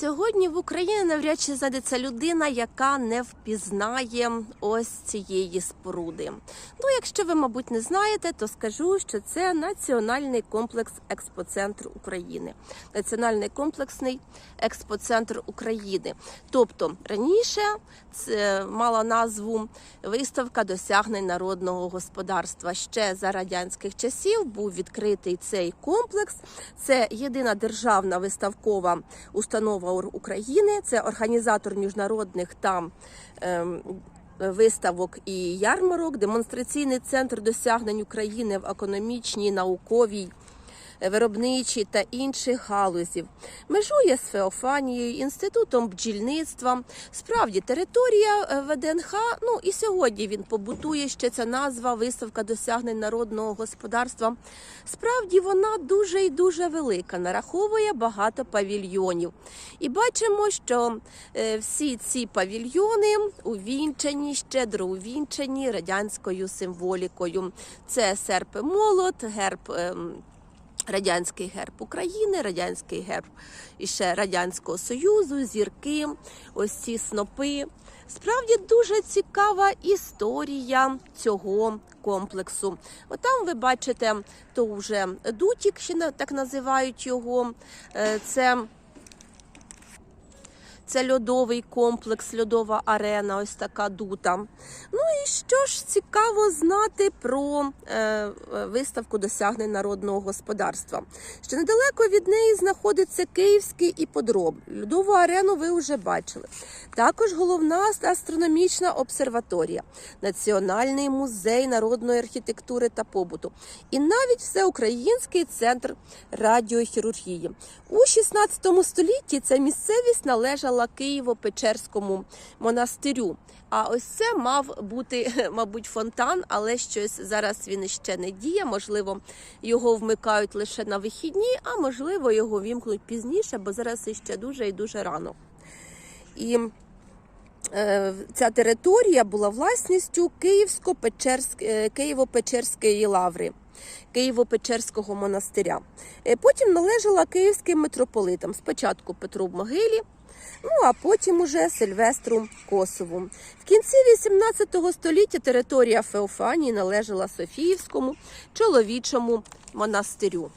Сьогодні в Україні навряд чи знайдеться людина, яка не впізнає ось цієї споруди. Ну, якщо ви, мабуть, не знаєте, то скажу, що це національний комплекс експоцентр України. Національний комплексний експоцентр України. Тобто раніше це мала назву виставка досягнень народного господарства. Ще за радянських часів був відкритий цей комплекс. Це єдина державна виставкова установа Ур- України. Це організатор міжнародних там. ем, Виставок і ярмарок, демонстраційний центр досягнень України в економічній, науковій, виробничій та інших галузів. Межує з Феофанією, інститутом бджільництва. Справді, територія е, ВДНХ, ну і сьогодні він побутує ще ця назва виставка досягнень народного господарства. Справді вона дуже і дуже велика, нараховує багато павільйонів. І бачимо, що е, всі ці павільйони увінчані, щедро увінчані радянською символікою. Це серп і молот, герб. Радянський герб України, радянський герб іще Радянського Союзу, зірки, ось ці снопи. Справді дуже цікава історія цього комплексу. Отам ви бачите, то вже дутік, ще так називають його. Е, Це це льодовий комплекс, льодова арена, ось така дута. Ну і що ж цікаво знати про е, виставку досягнень народного господарства. Що недалеко від неї знаходиться Київський іподром. Льодову арену ви вже бачили. Також головна астрономічна обсерваторія, Національний музей народної архітектури та побуту, і навіть всеукраїнський центр радіохірургії. У 16 столітті ця місцевість належала Києво-Печерському монастирю. А ось це мав бути, мабуть, фонтан, але щось зараз він іще не діє. Можливо, його вмикають лише на вихідні, а можливо, його вімкнуть пізніше, бо зараз іще дуже і дуже рано. І е, ця територія була власністю е, Києво-Печерської лаври. Києво-Печерського монастиря. Е, Потім належала київським митрополитам. Спочатку Петру Могилі, ну а потім уже Сильвестру Косову. В кінці 18 століття територія Феофанії належала Софіївському чоловічому монастирю.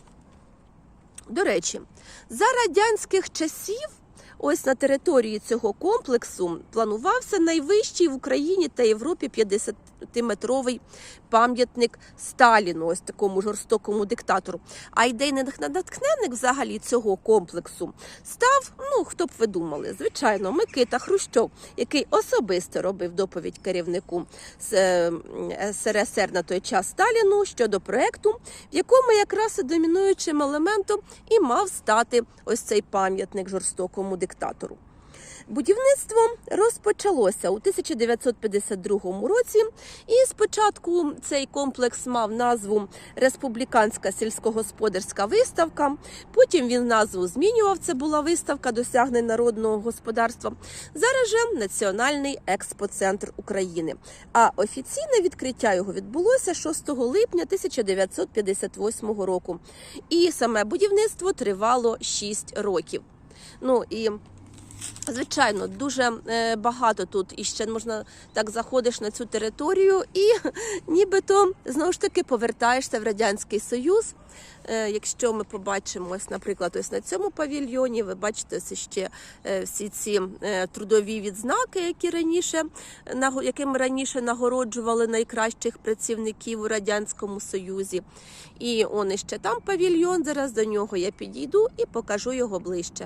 До речі, за радянських часів ось на території цього комплексу планувався найвищий в Україні та Європі 50-метровий пам'ятник Сталіну, ось такому жорстокому диктатору. А ідейний натхненник взагалі цього комплексу став, ну хто б ви думали, звичайно, Микита Хрущов, який особисто робив доповідь керівнику СРСР на той час Сталіну щодо проекту, в якому якраз і домінуючим елементом і мав стати ось цей пам'ятник жорстокому диктатору. Будівництво розпочалося у 1952 році, і спочатку цей комплекс мав назву Республіканська сільськогосподарська виставка. Потім він назву змінював. Це була виставка досягнень народного господарства. Зараз же Національний експоцентр України. А офіційне відкриття його відбулося 6 липня 1958 року. І саме будівництво тривало 6 років. Ну і Звичайно, дуже е, багато тут і ще можна так заходиш на цю територію, і нібито знову ж таки повертаєшся в радянський союз. Е, Якщо ми побачимо, ось, наприклад, ось на цьому павільйоні, ви бачите ось ще е, всі ці трудові відзнаки, які раніше якими раніше нагороджували найкращих працівників у радянському союзі. І он іще там павільйон. Зараз до нього я підійду і покажу його ближче.